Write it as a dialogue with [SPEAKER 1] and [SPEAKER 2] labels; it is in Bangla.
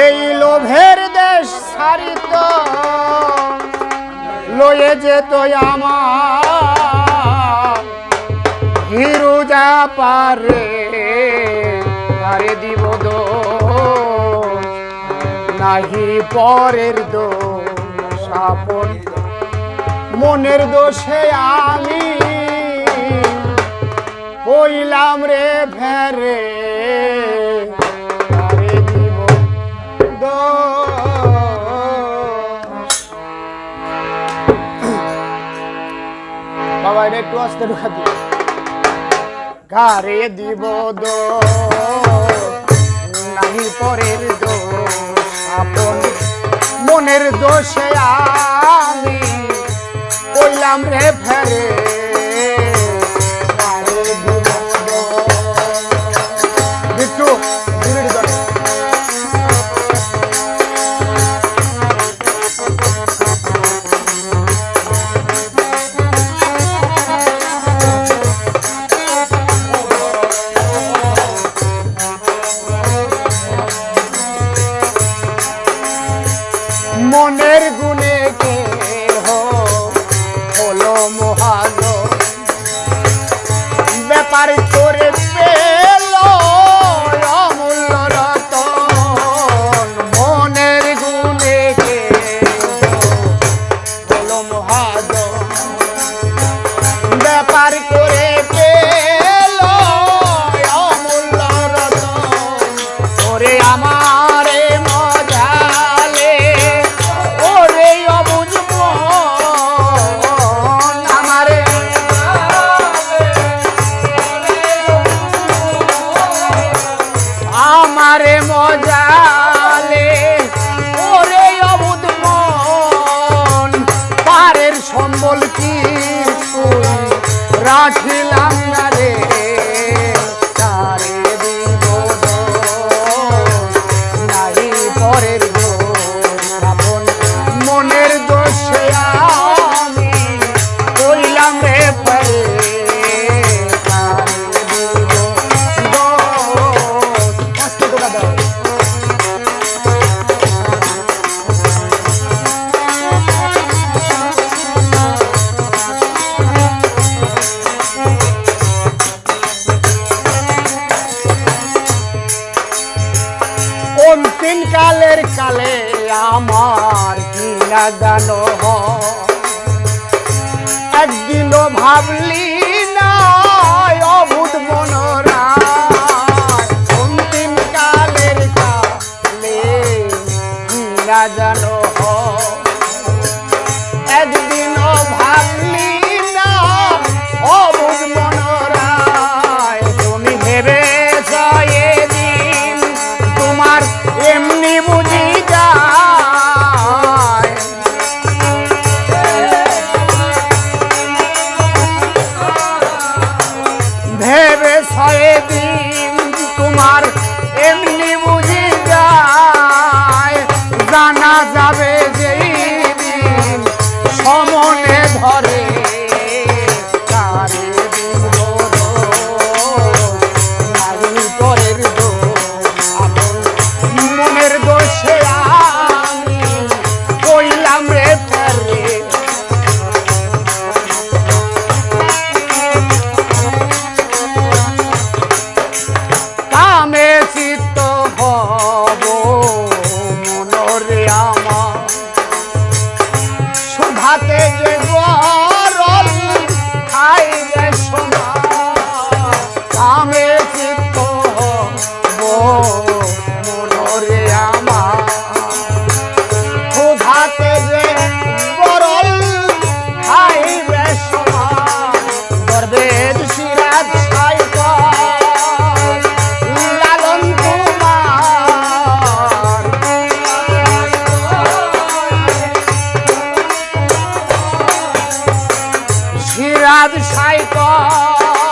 [SPEAKER 1] এই লোভের দেশ সারিত লয়ে যেত আমার। হিরুজা পারে পারে দিব দো নাহি পরের দোষ, আপন মনের দোষে আমি পইলাম রে ভেরে এটা একটু আসতে ঢুকা দিই গারে দিব দো কালের কালে আমার কি না জানো? একদিনও ভাবলি বাদশাই কর